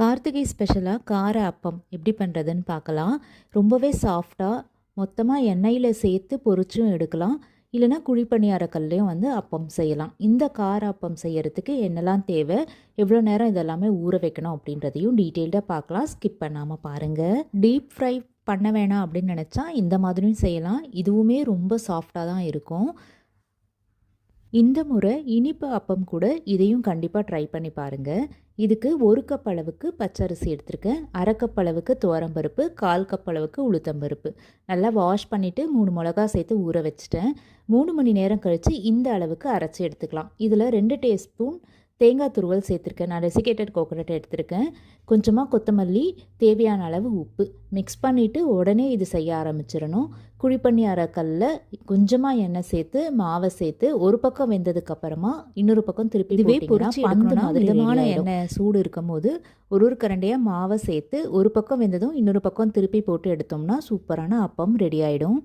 கார்த்திகை ஸ்பெஷலாக கார அப்பம் எப்படி பண்ணுறதுன்னு பார்க்கலாம். ரொம்பவே சாஃப்டாக மொத்தமாக எண்ணெயில் சேர்த்து பொரிச்சும் எடுக்கலாம். இல்லைனா குழிப்பணியாரக்கல்லையும் வந்து அப்பம் செய்யலாம். இந்த கார அப்பம் செய்யறதுக்கு என்னெல்லாம் தேவை எவ்வளோ நேரம் இதெல்லாமே ஊற வைக்கணும் அப்படின்றதையும் டீட்டெயில்டாக பார்க்கலாம். ஸ்கிப் பண்ணாமல் பாருங்கள் டீப் ஃப்ரை பண்ண வேணாம் அப்படின்னு நினச்சா இந்த மாதிரியும் செய்யலாம். இதுவுமே ரொம்ப சாஃப்டாக தான் இருக்கும். இந்த முறை இனிப்பு அப்பம் கூட இதையும் கண்டிப்பாக ட்ரை பண்ணி பாருங்கள் இதுக்கு ஒரு கப் அளவுக்கு பச்சரிசி எடுத்திருக்கேன். அரை கப் அளவுக்கு துவரம்பருப்பு கால் கப் அளவுக்கு உளுத்தம்பருப்பு நல்லா வாஷ் பண்ணிவிட்டு மூணு மிளகா சேர்த்து ஊற வச்சுட்டேன். மூணு மணி நேரம் கழித்து இந்த அளவுக்கு அரைச்சி எடுத்துக்கலாம். இதில் ரெண்டு டேஸ்பூன் தேங்காய் துருவல் சேர்த்துருக்கேன். நான் ரெசிகேட்டட் கோகோனட் எடுத்திருக்கேன். கொஞ்சமாக கொத்தமல்லி தேவையான அளவு உப்பு. மிக்ஸ் பண்ணிவிட்டு உடனே இது செய்ய ஆரம்பிச்சிடணும். குழிப்பண்ணி அரைக்கல்ல கொஞ்சமாக எண்ணெய் சேர்த்து மாவை சேர்த்து ஒரு பக்கம் வெந்ததுக்கு அப்புறமா இன்னொரு பக்கம் திருப்பி இதுவே பொரிச்சு பந்து மிதமான எண்ணெய் சூடு இருக்கும் போது ஒரு ஒரு கரண்டியாக மாவை சேர்த்து ஒரு பக்கம் வெந்ததும் இன்னொரு பக்கம் திருப்பி போட்டு எடுத்தோம்னா சூப்பரான அப்பம் ரெடி ஆகிடும்